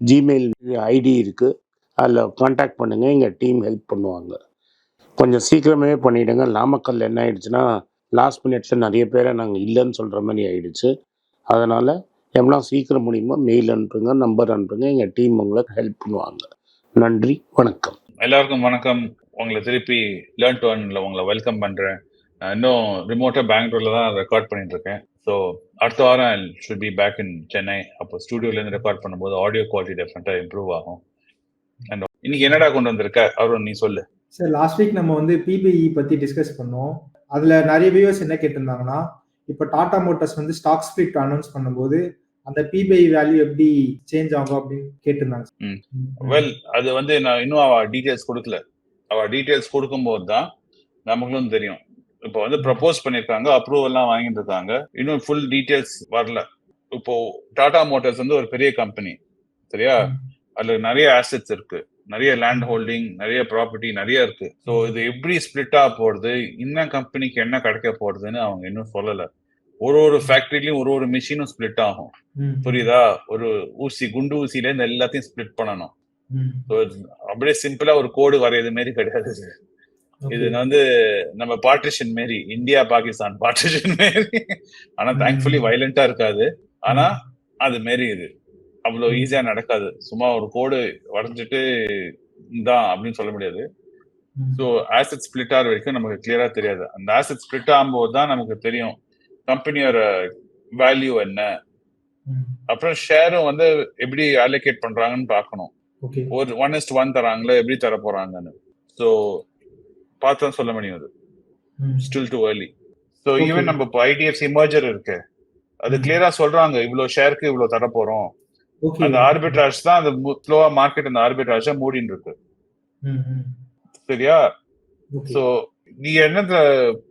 Gmail ID இருக்குது அதில் contact பண்ணுங்கள் எங்கள் டீம் ஹெல்ப் பண்ணுவாங்க. கொஞ்சம் சீக்கிரமே பண்ணிவிடுங்க நாமக்கல் என்ன ஆயிடுச்சுன்னா லாஸ்ட் மினிட்ஸில் நிறைய பேரை நாங்கள் இல்லைன்னு சொல்கிற மாதிரி ஆயிடுச்சு. அதனால் எவ்வளோ சீக்கிரம் முடியுமோ மெயில் அனுப்புங்க நம்பர் அனுப்புங்க. எங்கள் டீம் உங்களுக்கு ஹெல்ப் பண்ணுவாங்க. நன்றி வணக்கம். எல்லாருக்கும் வணக்கம். உங்களை திருப்பி லேர்ன் டு உங்களை வெல்கம் பண்ணுறேன் இன்னும் ரிமோட்டாக பெங்களூரில் தான் ரெக்கார்ட் பண்ணிட்டு இருக்கேன். ஸோ அடுத்த வாரம் should be back in Chennai அப்போ ஸ்டுடியோல இருந்து ரெக்கார்ட் பண்ணும்போது ஆடியோ குவாலிட்டி டெஃபினட்டா இம்ப்ரூவ் ஆகும். அண்ட் இன்னைக்கு என்னடா கொண்டு வந்திருக்க? அருண் நீ சொல்லு. சார் லாஸ்ட் வீக் நம்ம வந்து பிபிஇ பத்தி டிஸ்கஸ் பண்ணோம். அதுல நிறைய வியூவர்ஸ் என்ன கேட்டிருந்தாங்கன்னா இப்போ டாடா மோட்டார்ஸ் வந்து ஸ்டாக் ஸ்பிளிட் அனௌன்ஸ் பண்ணும்போது அந்த பிபிஐ வேல்யூ எப்படி சேஞ்ச் ஆகும் அப்படின்னு கேட்டிருந்தாங்க. வெல் அது வந்து நான் இன்னும் அவ டீடைல்ஸ் கொடுக்கல. அவ டீடைல்ஸ் கொடுக்கும்போது தான் நமக்கும் தெரியும். இப்போ வந்து ப்ரப்போஸ் பண்ணிருக்காங்க அப்ரூவல் எல்லாம் வாங்கிட்டு இருக்காங்க. இன்னும் ஃபுல் டீடைல்ஸ் வரல. இப்போ டாடா மோட்டார்ஸ் வந்து ஒரு பெரிய கம்பெனி சரியா? அதுல நிறைய ஆசெட்ஸ் இருக்கு. நிறைய லேண்ட் ஹோல்டிங் நிறைய ப்ராப்பர்ட்டி நிறைய இருக்கு. ஸோ இது எப்படி ஸ்பிளிட் ஆக போறது இன்ன கம்பெனிக்கு என்ன கிடைக்க போறதுன்னு அவங்க இன்னும் சொல்லல. ஒரு ஒரு ஃபேக்டரிலயும் ஒரு ஒரு மிஷினும் ஸ்பிளிட் ஆகும். புரியுதா? ஒரு ஊசி குண்டு ஊசியில இருந்து எல்லாத்தையும் ஸ்பிளிட் பண்ணணும். அப்படியே சிம்பிளா ஒரு கோடு வரையது மாரி கிடையாது. இது. வந்து நம்ம பார்ட்டிஷன் மாரி இந்தியா பாகிஸ்தான் பார்ட்டிஷன் மாரி. ஆனா. தேங்க்ஃபுல்லி வயலண்டா இருக்காது. ஆனா அது மாரி இது. அவ்வளவு ஈஸியா நடக்காது. சும்மா ஒரு கோடு வரைஞ்சிட்டு தான் அப்படின்னு சொல்ல முடியாது. ஸோ ஆசிட் ஸ்பிளிட் ஆகிற வரைக்கும் நமக்கு கிளியரா தெரியாது. அந்த ஆசிட் ஸ்பிளிட் ஆகும்போது தான் நமக்கு தெரியும் கம்பெனியோட வேல்யூ என்ன. அப்புறம் ஷேரும் வந்து எப்படி அலோகேட் பண்றாங்கன்னு பார்க்கணும். ஒரு ஒன் இஸ்ட் ஒன் தராங்களா எப்படி தர போறாங்கன்னு ஸோ பார்த்தா சொல்ல முடியும் அது. Still to early. So. Even நம்ம இப்போ ஐடிஎஃப்சி மர்ஜர் இருக்கு. அது. கிளியரா சொல்றாங்க இவ்வளவு ஷேருக்கு இவ்வளவு தர போறோம் அந்த ஆர்பிட்ராஜ் தான் அந்த ஸ்லோவா மார்க்கெட் அந்த ஆர்பிட்ராஜா மூடின்னு இருக்கு. சரியா? ஸோ நீ என்னத்த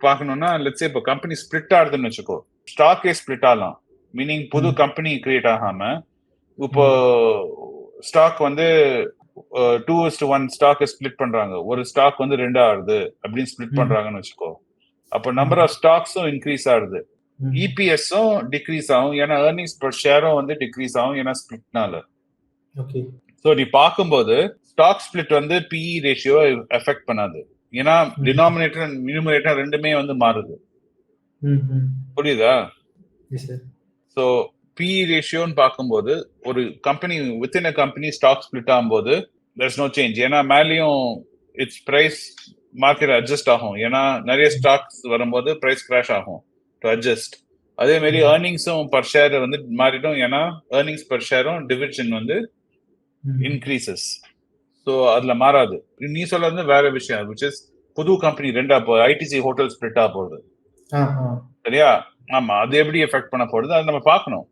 பார்க்கணும்னா லெட்ஸ் இப்போ கம்பெனி ஸ்பிளிட் ஆகுதுன்னு வச்சுக்கோ. ஸ்டாக்கே ஸ்பிளிட் ஆகலாம். மீனிங் புது. கம்பெனி கிரியேட் ஆகாம இப்போ ஸ்டாக் வந்து two to one stock split பண்றாங்க. ஒரு ஸ்டாக் வந்து ரெண்டு ஆகுது அப்படின்னு ஸ்பிளிட். பண்றாங்கன்னு வச்சுக்கோ. அப்போ நம்பர் ஆஃப் ஸ்டாக்ஸும் இன்க்ரீஸ் ஆகுது. ம். இபிஎஸும் டிக்ரீஸ் ஆகும். ஏன்னா ஏர்னிங்ஸ் பர் ஷேரும் வந்து டிக்ரீஸ் ஆகும். ஏன்னா ஸ்பிளிட்னால ஓகே ஸோ நீ பார்க்கும்போது ஸ்டாக் ஸ்பிளிட் வந்து பிஇ ரேஷியோ எஃபெக்ட் பண்ணாது. ஏன்னா. டினாமினேட்டர் நியூமரேட்டர் ரெண்டுமே வந்து மாறுது. புரியுதா? ஸோ பிஇ ரேஷியோன்னு பார்க்கும்போது ஒரு company within a company stock split ஆகும்போது there's நோ சேஞ்ச் ஏன்னா மேலேயும் இட்ஸ் பிரைஸ் மார்க்கெட் அட்ஜஸ்ட் ஆகும். ஏன்னா நிறைய ஸ்டாக்ஸ் வரும்போது பிரைஸ் கிராஷ் ஆகும் டு அட்ஜஸ்ட் அதே மாதிரி. ஏர்னிங்ஸும் பர் ஷேர் வந்து மாறிடும். ஏன்னா ஏர்னிங்ஸ் பர் ஷேரும் டிவிஷன் வந்து. இன்க்ரீசஸ் ஸோ அதுல மாறாது. நீ சொல்றது வேற விஷயம் விச் இஸ் புது கம்பெனி ரெண்டா போ ஐடிசி ஹோட்டல் ஸ்பிளிட் ஆக போகுது. சரியா? ஆமா. அது எப்படி எஃபெக்ட் பண்ண போகுது அதை நம்ம பார்க்கணும்.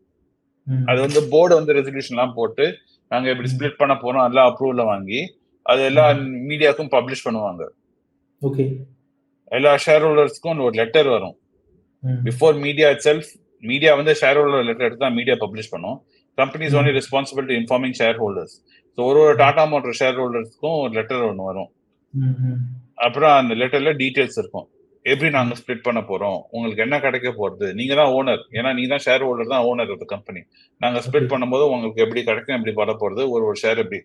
அது வந்து போர்டு வந்து ரெசல்யூஷன் எல்லாம் போட்டு நாங்க எப்படி ம். ஸ்பிளிட் பண்ண போறோம் அதெல்லாம் அப்ரூவல்ல வாங்கி அது எல்லா மீடியாக்கும் பப்ளிஷ் பண்ணுவாங்க. ஓகே. எல்லா ஷேர் ஹோல்டர்ஸ்க்கும் ஒரு லெட்டர் வரும். பிஃபோர் மீடியா செல்ஃப் மீடியா வந்து ஷேர் ஹோல்டர் லெட்டர் எடுத்து தான் மீடியா பப்ளிஷ் பண்ணும். Companies hmm. Only responsible to informing share holders so ஒரு ஒரு டாடா மோட்டர் ஷேர் ஹோல்டர்ஸ்க்கும் ஒரு லெட்டர் ஒன்று வரும். அப்புறம் அந்த லெட்டர்ல டீடைல்ஸ் இருக்கும். எப்படி நாங்க ஸ்ப்ளிட் பண்ண போறோம்? உங்களுக்கு என்ன கிடைக்க போறது? நீங்க தான் ஓனர் ஏன்னா நீ தான் ஷேர் ஹோல்டர் தான் ஓனர் ஆஃப் கம்பெனி நாங்க ஸ்ப்ளிட். பண்ணும்போது உங்களுக்கு எப்படி கிடைக்கும் எப்படி வர போறது? ஒரு ஒரு ஷேர் எப்படி?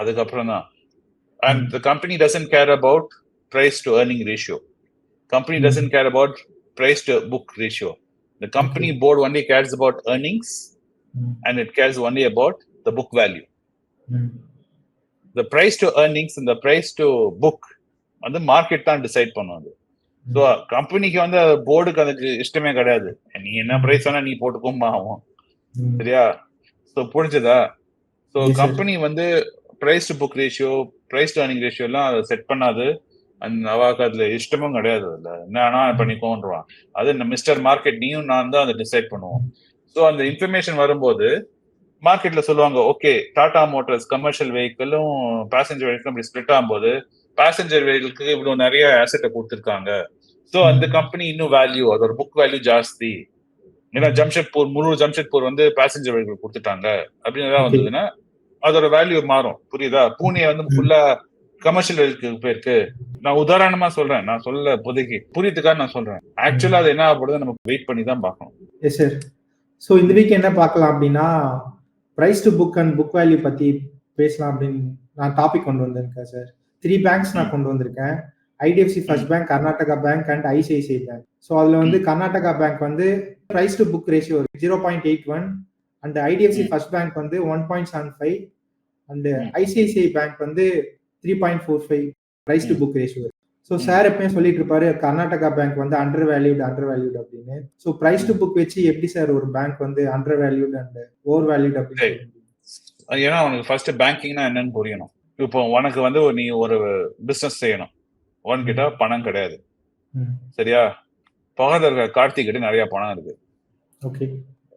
அதுக்கப்புறம் தான். And the company doesn't care about price to earning ratio company. Doesn't care about price to book ratio the company board only cares about earnings. And it cares only about the book value. The price to earnings இந்த price to book வந்து market தான் decide பண்ணும் அது. So கம்பெனிக்கு வந்து போர்டுக்கு அதுக்கு இஷ்டமே கிடையாது. நீ என்ன பிரைஸ் வேணா நீ போட்டுக்கோமா ஆகும். சரியா? ஸோ புரிஞ்சுதா? ஸோ. கம்பெனி வந்து price to book ratio price to earning ratio எல்லாம் அதை செட் பண்ணாது. அந்த அவாக்கு அதுல இஷ்டமும் கிடையாது அதுல. என்னன்னா பண்ணிக்கோன்றான் அது இந்த மிஸ்டர் மார்க்கெட் நீயும் நான் தான் அதை டிசைட் பண்ணுவோம். ஸோ அந்த இன்ஃபர்மேஷன் வரும்போது மார்க்கெட்ல சொல்லுவாங்க ஓகே டாடா மோட்டார்ஸ் கமர்ஷியல் வெஹிக்கிளும் பேசஞ்சர் வெஹிக்கிளும் இப்படி ஸ்பிளிட் ஆகும்போது பேசஞ்சர் வெஹிக்கிளுக்கு இவ்வளவு நிறைய அசெட்டை கொடுத்துருக்காங்க. ஸோ அந்த கம்பெனி இன்னும் வேல்யூ அதோட புக் வேல்யூ ஜாஸ்தி. ஏன்னா ஜம்ஷெட்பூர் முழு ஜம்ஷெட்பூர் வந்து பேசஞ்சர் வெஹிக்கிள் கொடுத்துட்டாங்க. அப்படின்னு Okay. வந்ததுன்னா அதோட வேல்யூ மாறும். புரியுதா? பூனே வந்து ஃபுல்லா கமர்ஷியல் வெஹிக்கிள் போயிருக்கு. நான் உதாரணமா சொல்றேன். நான் சொல்ல இப்போதைக்கு புரியுதுக்காக நான் சொல்றேன். ஆக்சுவலா அது என்ன ஆகப்படுது நமக்கு வெயிட் பண்ணி தான் பார்க்கணும். எஸ் சார் ஸோ இந்த வீக் என்ன பார்க்கலாம் அப்படின்னா price to book and book value பத்தி பேசலாம் அப்படின்னு நான் டாபிக் கொண்டு வந்திருக்கேன் சார் த்ரீ பேங்க்ஸ் நான் கொண்டு வந்திருக்கேன் IDFC first bank Karnataka bank and ICICI bank so அதுல வந்து கர்நாடகா பேங்க் வந்து price to book ratio zero point eight one and IDFC. First bank வந்து one point seven five and. ICICI bank வந்து three point four five price to. Book ratio so. Sir எப்பயும் சொல்லிட்டு இருப்பாரு Karnataka bank வந்து under valued under valued அப்படின்னு so price to book வச்சு எப்படி sir ஒரு பேங்க் வந்து under valued and over valued அப்படின்னு? ஏன்னா உனக்கு ஃபர்ஸ்ட் பேங்கிங்னா என்னன்னு புரியணும் இப்போ உனக்கு வந்து நீ ஒரு பிசினஸ் செய்யணும். உன்கிட்ட பணம் கிடையாது. சரியா? பக்கத்துல இருக்க கார்த்திக் கிட்ட நிறைய பணம் இருக்கு. ஓகே.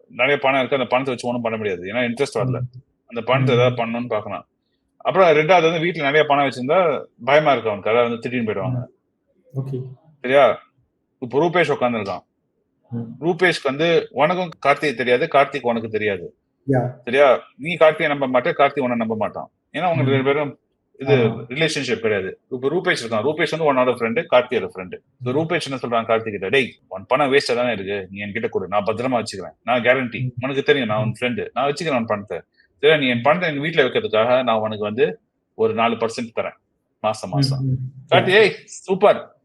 நிறைய பணம் இருக்கு. அந்த பணத்தை வச்சு ஒன்றும் பண்ண முடியாது. ஏன்னா இன்ட்ரெஸ்ட் வரல. அந்த பணத்தை. ஏதாவது பண்ணணும்னு பார்க்கலாம். அப்புறம் ரெண்டாவது வந்து வீட்டுல நிறைய பணம் வச்சிருந்தா பயமா இருக்கு அவனுக்கு. அதாவது வந்து திடீர்னு போயிடுவாங்க ஓகே. சரியா? இப்போ ரூபேஷ் உட்காந்துருக்கான். ரூபேஷ்க்கு வந்து உனக்கும் கார்த்திக் தெரியாது. கார்த்திக் உனக்கு தெரியாது. சரியா? நீ கார்த்திகை நம்ப மாட்டே. கார்த்திக் உன்னை நம்ப மாட்டான். ஏன்னா உங்க ம். ரெண்டு பேரும் இது. ரிலேஷன்ஷிப் கிடையாது. இப்ப ரூபேஷ் இருக்கான். ரூபேஷ் வந்து உன்னோட ஃப்ரெண்டு கார்த்தியோட ஃப்ரெண்டு ரூபேஷ் என்ன சொல்றான் கார்த்திக் கிட்ட? டேய் உன் பணம் வேஸ்டா தானே இருக்கு? நீ என்கிட்ட கொடு. நான் பத்திரமா வச்சுக்கிறேன். நான் கேரண்டி. உனக்கு தெரியும். நான் உன் ஃப்ரெண்டு நான் வச்சுக்கிறேன் உன் பணத்தை. சரியா நீ என் பணத்தை என் வீட்டுல வைக்கிறதுக்காக நான் உனக்கு வந்து ஒரு நாலு பர்சன்ட் தரேன். மாசம் மாசம். கார்த்தி ஏய் சூப்பர்.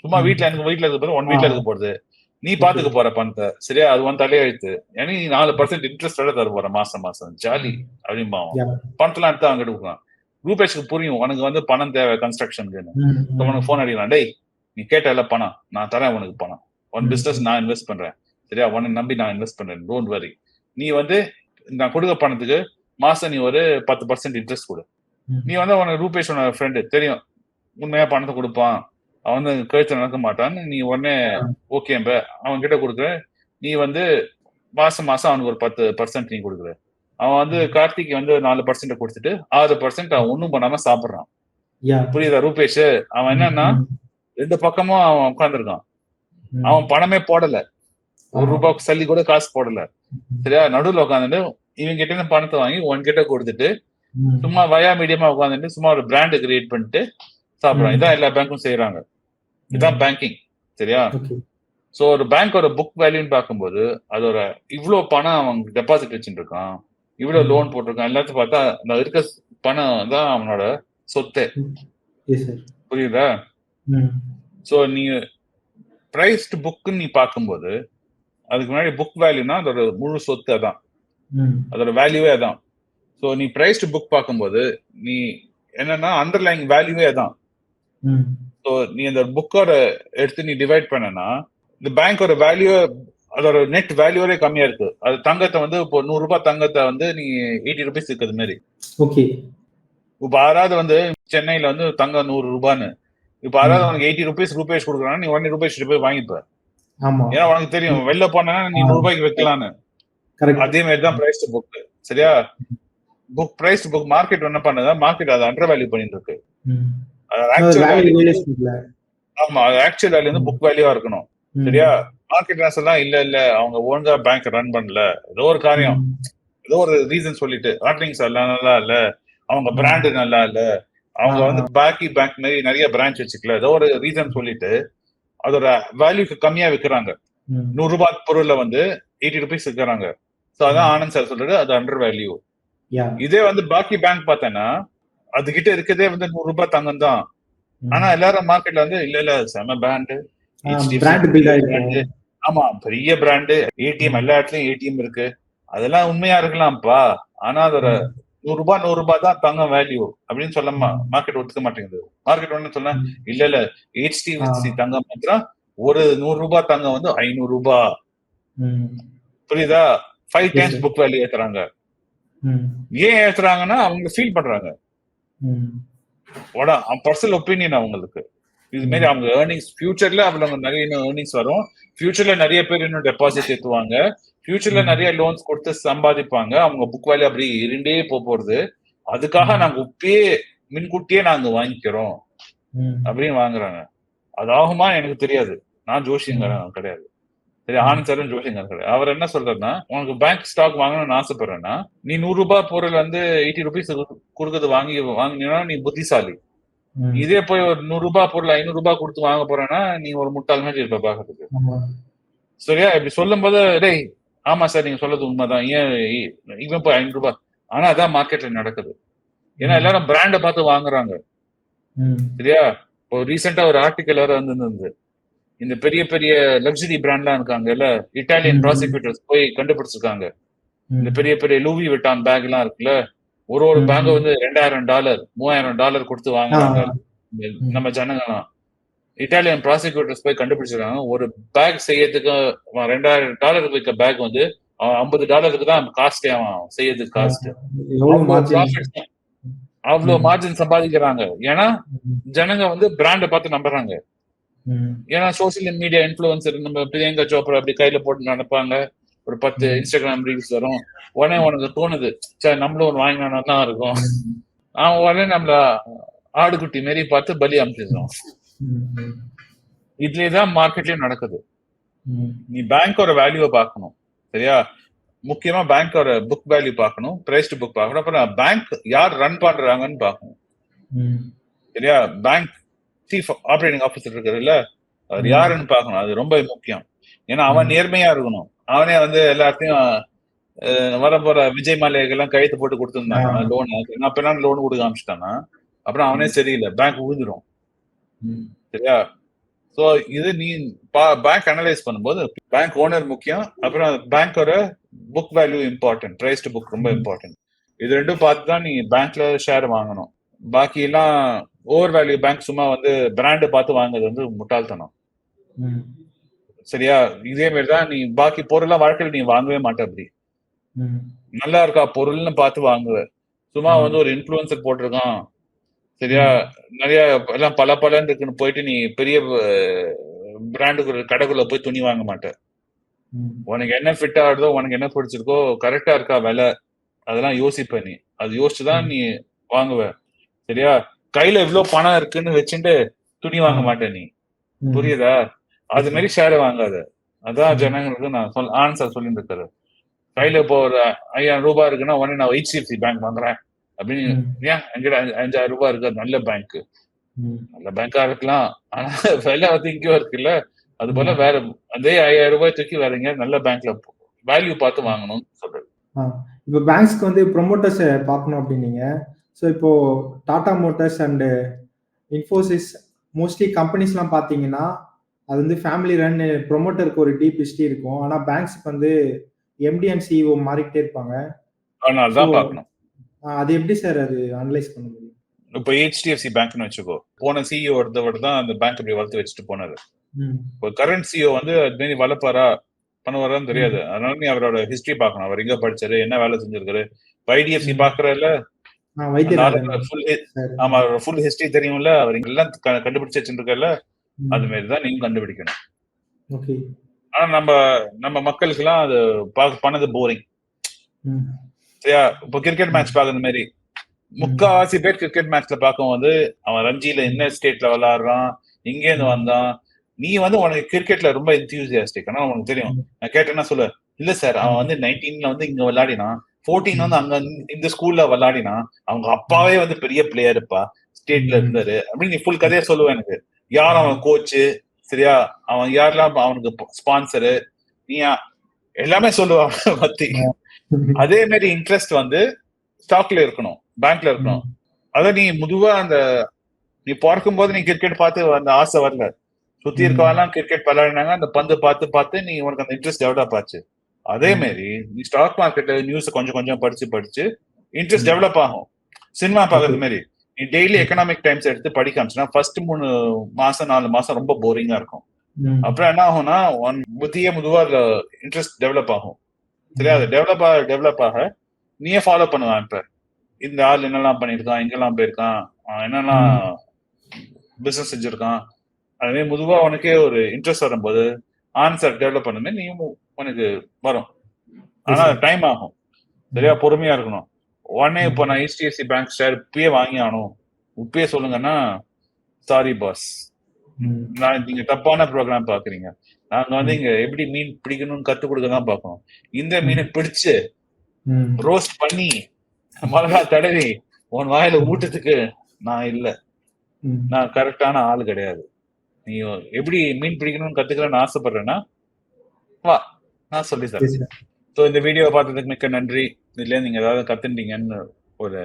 சும்மா ம். வீட்ல எனக்கு வீட்ல இருக்க போது ஒன் வீட்ல ஆ. இருக்க போறது. நீ பாத்துக்க போற பணத்தை. சரியா? அது உன் தலையே எழுத்து ஏன்னா நீ நாலு பர்சன்ட் இன்ட்ரெஸ்டோட தர போற மாசம் மாசம். ஜாலி. அப்படிம்பா Yeah. பணத்தெல்லாம் எடுத்து அங்க எடுக்கலாம் ரூபேஷ்க்கு புரியும். உனக்கு வந்து பணம் தேவை கன்ஸ்ட்ரக்ஷனுக்கு ம், ம். உனக்கு போன் அடிக்கலாம். டேய் நீ கேட்டல பணம். நான் தரேன் உனக்கு பணம். ஒன். பிசினஸ் நான் இன்வெஸ்ட் பண்றேன். சரியா? உன்னை நம்பி நான் இன்வெஸ்ட் பண்றேன். டோன்ட் வரி நீ வந்து நான் கொடுக்க பணத்துக்கு மாசம் நீ ஒரு பத்து பர்சன்ட் இன்ட்ரெஸ்ட் கொடு. நீ வந்து உனக்கு ரூபேஷ் உனக்கு ஃப்ரெண்டு தெரியும். உண்மையா பணத்தை கொடுப்பான். அவன் வந்து கழுத்து நடக்க மாட்டான்னு நீ உடனே ஓகே அவன் கிட்ட கொடுக்குற நீ வந்து மாசம் மாசம் அவனுக்கு ஒரு பத்து பர்சன்ட் நீ கொடுக்குற. அவன் வந்து கார்த்திக் வந்து நாலு பர்சன்ட் கொடுத்துட்டு ஆறு பர்சன்ட் அவன் ஒண்ணும் பண்ணாம சாப்பிடுறான். புரியுதா ரூபேஷ்? அவன் என்னன்னா ரெண்டு பக்கமும் அவன் உட்காந்துருக்கான். அவன் பணமே போடல. ஒரு. ரூபாய் சல்லி கூட காசு போடல. சரியா? நடுவுல உட்காந்துட்டு இவங்க கிட்ட இருந்து பணத்தை வாங்கி உன் கிட்ட கொடுத்துட்டு. சும்மா வயா மீடியமா உட்காந்துட்டு சும்மா ஒரு பிராண்ட் கிரியேட் பண்ணிட்டு சாப்பிடுறான். இதான் எல்லா பேங்க்கும் செய்யறாங்க இதான் பேங்கிங் சரியா. சோ ஒரு பேங்கோட புக் வேல்யூன்னு பார்க்கும்போது அதோட இவ்வளவு பணம் அவங்க டெபாசிட் வச்சுட்டு இருக்கான் இவ்வளவு ம். லோன் போட்டிருக்கான் எல்லாத்தையும் பார்த்தா அந்த இருக்க பணம் தான் அவனோட சொத்து. புரியுதா. சோ நீ பிரைஸ்டு புக்குன்னு நீ பார்க்கும்போது அதுக்கு முன்னாடி புக் வேல்யூனா அதோட முழு சொத்து அதான். அதோட வேல்யூவே அதான் ஸோ நீ பிரைஸ்டு புக் பார்க்கும்போது நீ என்னன்னா அண்டர்லைங் வேல்யூவே அதான். ஸோ நீ அந்த புக்கோட எடுத்து நீ டிவைட் பண்ணனா இந்த பேங்கோட வேல்யூ அதோட நெட் வேல்யூவே கம்மியா இருக்கு. அது தங்கத்தை வந்து இப்போ நூறு ரூபாய் தங்கத்தை வந்து நீ எயிட்டி ருபீஸ் இருக்கிறது மாதிரி Okay. இப்போ யாராவது வந்து சென்னையில வந்து தங்கம் நூறு ரூபான்னு இப்போ யாராவது உனக்கு எயிட்டி ருபீஸ் ரூபேஸ் கொடுக்குறான்னா நீ ஒன் ருபீஸ் போய் வாங்கிப்ப. ஏன்னா உனக்கு தெரியும் வெளில போனா நீ நூறு ரூபாய்க்கு வைக்கலான்னு. அதே மாதிரி தான் பிரைஸ் புக் சரியா? புக் பிரைஸ் புக் மார்க்கெட் என்ன பண்ணுதா மார்க்கெட் அதை அண்டர் வேல்யூ பண்ணிட்டு இருக்கு. ஆமா அது ஆக்சுவல் வேல்யூ வந்து புக் வேல்யூவா இருக்கணும். சரியா? மார்க்கெட் எல்லாம் இல்ல இல்ல. அவங்க ஒழுங்கா பேங்க் ரன் பண்ணல. ஏதோ ஒரு காரியம். ஏதோ ஒரு ரீசன் சொல்லிட்டு. ஆர்டிங்ஸ் எல்லாம் நல்லா இல்ல. அவங்க. பிராண்ட் நல்லா இல்ல. அவங்க. வந்து பாக்கி பேங்க் மாதிரி நிறைய பிரான்ச் வச்சுக்கல. ஏதோ ஒரு ரீசன் சொல்லிட்டு அதோட வேல்யூக்கு கம்மியா விக்கிறாங்க. நூறு ரூபாய் பொருள்ல வந்து எயிட்டி ருபீஸ் விற்கிறாங்க சோ அதான். ஆனந்த் சார் சொல்றது அது அண்டர் வேல்யூ இதே வந்து பாக்கி பேங்க் பார்த்தேன்னா அது கிட்ட இருக்கதே வந்து நூறு ரூபாய் தங்கம் தான். ஆனா எல்லாரும் மார்க்கெட்ல வந்து இல்ல இல்ல செம பிராண்ட் ஆமா பெரிய பிராண்டு ஏடிஎம் எல்லா இடத்துலயும் ஏடிஎம் இருக்கு. அதெல்லாம் உண்மையா இருக்கலாம்ப்பா. ஆனா அதோட நூறு ரூபாய் நூறு ரூபாய் தான் தங்கம் வேல்யூ அப்படின்னு சொல்ல மார்க்கெட் ஒத்துக்க மாட்டேங்குது. மார்க்கெட் ஒண்ணு சொன்னா ம். இல்ல இல்ல ஹெச்டிஎஃப்சி தங்கம் மாத்திரம் ஒரு நூறு ரூபாய் தங்கம் வந்து ஐநூறு ரூபாய். புரியுதா? Five times. புக் வேல்யூ ஏத்துறாங்க. ஏன் ஏத்துறாங்கன்னா அவங்க ஃபீல் பண்றாங்க. பர்சனல் ஒப்பீனியன் அவங்களுக்கு. இது மாதிரி அவங்க ஏர்னிங்ஸ் ஃபியூச்சர்ல அவங்க நிறைய இன்னும் ஏர்னிங்ஸ் வரும். ஃபியூச்சர்ல நிறைய பேர் இன்னும் டெபாசிட் ஏத்துவாங்க. ஃபியூச்சர்ல. நிறைய லோன்ஸ் கொடுத்து சம்பாதிப்பாங்க. அவங்க புக் வேல்யூ அப்படி இருண்டே போறது அதுக்காக நாங்க இப்பயே முன்கூட்டியே நாங்க வாங்கிக்கிறோம். அப்படின்னு வாங்குறாங்க. அது ஆகுமா? எனக்கு தெரியாது. நான் ஜோஷியங்கிறேன் கிடையாது. சரி ஆனந்த் சாரும் ஜோஷியங்கர் கிடையாது அவர் என்ன சொல்றாருன்னா உனக்கு பேங்க் ஸ்டாக் வாங்கணும்னு ஆசைப்படுறேன்னா நீ நூறு ரூபாய் பொருள் வந்து எயிட்டி ருபீஸ் கொடுக்கறது வாங்கி வாங்கினா நீ புத்திசாலி. இதே போய் ஒரு நூறு ரூபாய் பொருள் ஐநூறு ரூபாய் கொடுத்து வாங்க போறேன்னா நீ ஒரு முட்டாள் மாதிரி இருப்ப பாக்குறதுக்கு. சரியா? இப்படி சொல்லும் போது டேய் ஆமா சார் நீங்க சொல்றது உண்மைதான். ஏன் இவன் போய் ஐநூறு ரூபாய்? ஆனா அதான் மார்க்கெட்ல நடக்குது. ஏன்னா எல்லாரும் பிராண்ட பார்த்து வாங்குறாங்க. சரியா? இப்போ ரீசெண்டா ஒரு ஆர்டிக்கல் வேற வந்திருந்தது. இந்த பெரிய பெரிய லக்ஸரி பிராண்ட்லாம் இருக்காங்கல்ல இட்டாலியன். ப்ராசிக்யூட்டர்ஸ் போய் கண்டுபிடிச்சிருக்காங்க இந்த. பெரிய பெரிய லூவி விட்டான் பேக் எல்லாம் இருக்குல்ல ஒரு ஒரு. பேங்க வந்து ரெண்டாயிரம் டாலர் மூவாயிரம் டாலர் கொடுத்து வாங்குறாங்க நம்ம ஜனங்கலாம் இட்டாலியன் ப்ராசிக்யூட்டர்ஸ் போய் கண்டுபிடிச்சிருக்காங்க ஒரு பேக் செய்யறதுக்கு ரெண்டாயிரம் டாலருக்கு விற்க பேக் வந்து ஐம்பது டாலருக்கு தான் காஸ்ட் செய்யறதுக்கு காஸ்ட்? அவ்வளவு. மார்ஜின் சம்பாதிக்கிறாங்க ஏன்னா. ஜனங்க வந்து பிராண்ட பார்த்து நம்புறாங்க. ஏன்னா சோசியல் மீடியா இன்ஃபுளுசர் நம்ம பிரியங்கா சோப்ரா அப்படி கையில போட்டு நடப்பாங்க. ஒரு பத்து. இன்ஸ்டாகிராம் ரீல்ஸ் வரும். உடனே உனக்கு தோணுது சரி நம்மளும் ஒன்று வாங்கினா தான் இருக்கும். அவன் உடனே நம்மள ஆடுகுட்டி மாரி பார்த்து பலி அமைச்சிடுறோம் ம். ம். இதுலயே தான் மார்க்கெட்லயும் நடக்குது. நீ பேங்கோட வேல்யூவை பார்க்கணும். சரியா? முக்கியமா பேங்கோட புக் வேல்யூ பார்க்கணும் பிரைஸ் டு புக் பார்க்கணும். அப்புறம் பேங்க் யார் ரன் பண்றாங்கன்னு பார்க்கணும். சரியா? பேங்க் சீஃப் ஆபரேட்டிங் ஆஃபீஸர் இருக்காருல்ல அவர். யாருன்னு பார்க்கணும். அது ரொம்ப முக்கியம். ஏன்னா அவன். நேர்மையா இருக்கணும். அவனே வந்து எல்லாத்தையும் வர போற விஜய் மாலையெல்லாம் கையெழுத்து போட்டு கொடுத்துருந்தாங்க. லோன் நான் என்ன லோன் கொடுக்க ஆரம்பிச்சிட்டானா? அப்புறம் அவனே சரியில்லை. பேங்க் விழுந்துரும் ம். சரியா? சோ இது நீ பேங்க் அனலைஸ் பண்ணும்போது பேங்க் ஓனர் முக்கியம். அப்புறம் பேங்கோட book value important price to book ரொம்ப. இம்பார்ட்டன்ட் இது ரெண்டும் பார்த்து தான் நீ பேங்க்ல ஷேர் வாங்கணும். பாக்கி எல்லாம் ஓவர் வேல்யூ பேங்க் சும்மா வந்து பிராண்ட் பார்த்து வாங்குறது வந்து முட்டாள்தனம். சரியா? இதே மாதிரி தான் நீ பாக்கி பொருள்லாம் வாழ்க்கையில நீ வாங்கவே மாட்ட அப்படி. நல்லா இருக்கா? பொருள்னு பார்த்து வாங்குவ. சும்மா. வந்து ஒரு இன்ஃபுளுசர் போட்டிருக்கான். சரியா? நிறைய எல்லாம் பல பலன்னு இருக்குன்னு போயிட்டு நீ பெரிய பிராண்டுக்குள்ள கடைக்குள்ள போய் துணி வாங்க மாட்ட. ம். உனக்கு என்ன ஃபிட் ஆகுதோ உனக்கு என்ன பிடிச்சிருக்கோ கரெக்டா இருக்கா விலை? அதெல்லாம் யோசிப்ப நீ. அது யோசிச்சுதான் நீ வாங்குவ. சரியா? கையில இவ்வளவு பணம் இருக்குன்னு வச்சுட்டு துணி வாங்க ஆ. மாட்ட நீ. புரியுதா அது மாதிரி ஷேர் வாங்காத அதான். ஜனங்களுக்கு நான் சொல் ஆன்சர் சொல்லிட்டு இருக்காரு கையில இப்போ ஒரு ஐயாயிரம் ரூபாய் இருக்குன்னா உடனே நான் ஹெச்டிஎஃப்சி பேங்க் வாங்குறேன் அப்படின்னு. ஏன் எங்கிட்ட அஞ்சு- அஞ்சாயிரம் ரூபாய் இருக்கு நல்ல பேங்க். நல்ல பேங்கா இருக்கலாம் ஆனா விலை வந்து இங்கேயும் இருக்குல்ல அது போல. வேற அதே ஐயாயிரம் ரூபாய் தூக்கி வேற எங்கேயாவது நல்ல பேங்க்ல வேல்யூ பார்த்து வாங்கணும்னு சொல்றது. இப்போ பேங்க்ஸ்க்கு வந்து ப்ரொமோட்டர்ஸ் பார்க்கணும் அப்படின்னீங்க ஸோ இப்போ Tata Motors and Infosys mostly கம்பெனிஸ்லாம் பார்த்தீங்கன்னா அது வந்து ஃபேமிலி ரன் ப்ரொமோட்டருக்கு ஒரு டீப் ஹிஸ்ட்ரி இருக்கும். ஆனால் பேங்க்ஸ்க்கு வந்து எம்டி அண்ட் சிஇஓ மாறிக்கிட்டே இருப்பாங்க. அது எப்படி சார் அது அனலைஸ் பண்ண முடியும்? இப்போ ஹெச்டிஎஃப்சி பேங்க்னு வச்சுக்கோ போன சிஇஓ ஒருத்தவர் தான் அந்த பேங்க் அப்படி வளர்த்து வச்சுட்டு போனாரு. இப்போ கரண்ட் சிஇஓ வந்து அது மாதிரி வளர்ப்பாரா பண்ணுவாரான்னு தெரியாது. அதனால நீ அவரோட ஹிஸ்டரி பார்க்கணும். அவர் எங்க படிச்சாரு என்ன வேலை செஞ்சிருக்காரு? ஐடிஎஃப்சி ம். ஆமா ஃபுல் ஹிஸ்டரி தெரியும்ல அவர் எல்லாம் கண்டுபிடிச்சு வச்சிருக்கல. அது மாதிரி தான் நீங்க கண்டுபிடிக்கணும். ஆனா நம்ம நம்ம மக்களுக்கு எல்லாம் அது பார்க்க பண்ணது போரிங். சரியா? இப்போ கிரிக்கெட் மேட்ச் பாக்குற மாதிரி முக்காவாசி பேர் கிரிக்கெட் மேட்ச்ல பார்க்கும் போது அவன் ரஞ்சில என்ன ஸ்டேட்ல விளையாடுறான் இங்க இருந்து வந்தான். நீ வந்து உனக்கு கிரிக்கெட்ல ரொம்ப இன்த்தியூசியாஸ்டிக் ஆனா உனக்கு தெரியும். நான் கேட்டேன்னா சொல்ல. இல்ல சார் அவன் வந்து நைன்டீன்ல வந்து இங்க விளையாடினான் ஃபோர்டீன் வந்து அங்க இந்த ஸ்கூல்ல விளையாடினான் அவங்க அப்பாவே வந்து பெரிய பிளேயருப்பா ஸ்டேட்ல இருந்தாரு. அப்படின்னு நீ ஃபுல் கதையா சொல்லுவேன் எனக்கு. யார் அவன் கோச்சு சரியா? அவன் யாரெல்லாம் அவனுக்கு ஸ்பான்சரு நீ எல்லாமே சொல்லுவான் பத்தி. அதே மாதிரி இன்ட்ரெஸ்ட் வந்து ஸ்டாக்ல இருக்கணும். பேங்க்ல இருக்கணும். அத நீ முதுவா அந்த நீ பிறக்கும் போது நீ கிரிக்கெட் பார்த்து அந்த ஆசை வரல. சுத்தி. இருக்கவெல்லாம் கிரிக்கெட் விளையாடினாங்க. அந்த பந்து பார்த்து பார்த்து நீ உனக்கு அந்த இன்ட்ரெஸ்ட் டெவலப் ஆச்சு. அதே. மாதிரி நீ ஸ்டாக் மார்க்கெட்ல நியூஸ் கொஞ்சம் கொஞ்சம் படிச்சு படிச்சு இன்ட்ரெஸ்ட். டெவலப் ஆகும். சினிமா பாக்குறது. மாதிரி நீ டெய்லி எக்கனாமிக் டைம்ஸ் எடுத்து படிக்க ஆரம்பிச்சுன்னா ஃபர்ஸ்ட் மூணு மாசம் நாலு மாசம் ரொம்ப போரிங்கா இருக்கும். அப்புறம் என்ன ஆகும்னா உன் புத்திய முதுவா அதுல இன்ட்ரெஸ்ட் டெவலப் ஆகும். சரியா அது டெவலப் ஆக டெவலப் ஆக நீயே ஃபாலோ பண்ணுவான் இப்ப. இந்த ஆள் என்னெல்லாம் பண்ணிருக்கான் எங்கெல்லாம் போயிருக்கான் என்னெல்லாம் பிசினஸ் செஞ்சிருக்கான். அதே பொதுவா உனக்கே ஒரு இன்ட்ரெஸ்ட் வரும்போது ஆன்சர் டெவலப் பண்ணுமே நீயும் உனக்கு வரும். ஆனா டைம் ஆகும். சரியா? பொறுமையா இருக்கணும். உடனே இப்போ நான் ஹெச்டிஎஃப்சி பேங்க் ஷேர் இப்பயே வாங்கி ஆகணும். இப்பயே சொல்லுங்கன்னா சாரி பாஸ். நான் நீங்க தப்பான ப்ரோக்ராம் பாக்குறீங்க. நாங்க வந்து இங்க எப்படி மீன் பிடிக்கணும்னு கத்து கொடுக்க தான் பார்க்கணும் இந்த மீனை பிடிச்சு. ரோஸ்ட் பண்ணி மிளகா தடவி உன் வாயில ஊட்டத்துக்கு நான் இல்ல. நான் கரெக்டான ஆள் கிடையாது. நீ எப்படி மீன் பிடிக்கணும்னு கத்துக்கலாம்னு ஆசைப்படுறேன்னா வா நான் சொல்லி தரேன். சரி. ஸோ இந்த வீடியோ பார்த்ததுக்கு மிக்க நன்றி. இதுல நீங்க ஏதாவது கத்துட்டீங்கன்னு ஒரு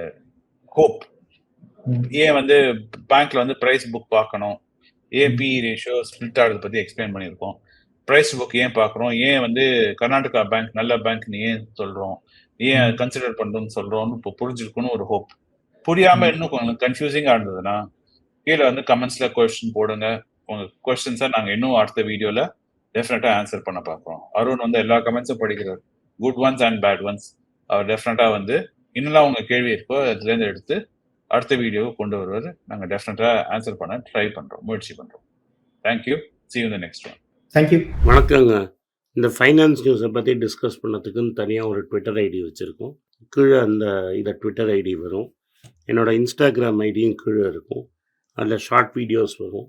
ஹோப். ஏன் வந்து பேங்க்ல வந்து பிரைஸ் புக் பார்க்கணும்? ஏபி ரேஷியோ ஸ்பிளிட் ஆகிறத பத்தி எக்ஸ்பிளைன் பண்ணியிருக்கோம். பிரைஸ் புக் ஏன் பார்க்குறோம்? ஏன் வந்து கர்நாடகா பேங்க் நல்ல பேங்க்னு ஏன் சொல்றோம்? ஏன் கன்சிடர் பண்றோம்னு சொல்றோம்னு இப்போ புரிஞ்சிருக்குன்னு ஒரு ஹோப் புரியாம இன்னும் கொஞ்சம் கன்ஃபியூசிங்கா இருந்ததுன்னா கீழே வந்து கமெண்ட்ஸ்ல கொஸ்டின் போடுங்க. உங்க கொஸ்டின்ஸை நாங்கள் இன்னும் அடுத்த வீடியோவில் டெஃபினட்டாக ஆன்சர் பண்ண பார்க்குறோம் அருண் வந்து எல்லா கமெண்ட்ஸும் படிக்கிறார். Good ones and bad ones அவர் டெஃபினட்டாக வந்து இன்னெல்லாம் உங்கள் கேள்வி இருக்கோ அதுலேருந்து எடுத்து அடுத்த வீடியோவை கொண்டு வருவார். நாங்கள் டெஃபினட்டாக ஆன்சர் பண்ண ட்ரை பண்ணுறோம் முயற்சி பண்ணுறோம் thank you see you the next one thank you வணக்கங்க. இந்த ஃபைனான்ஸ் நியூஸை பற்றி டிஸ்கஸ் பண்ணதுக்குன்னு தனியாக ஒரு ட்விட்டர் ஐடி வச்சுருக்கோம். கீழே அந்த இதை ட்விட்டர் ஐடி வரும். என்னோட இன்ஸ்டாகிராம் ஐடியும் கீழே இருக்கும். அதில் ஷார்ட் வீடியோஸ் வரும்.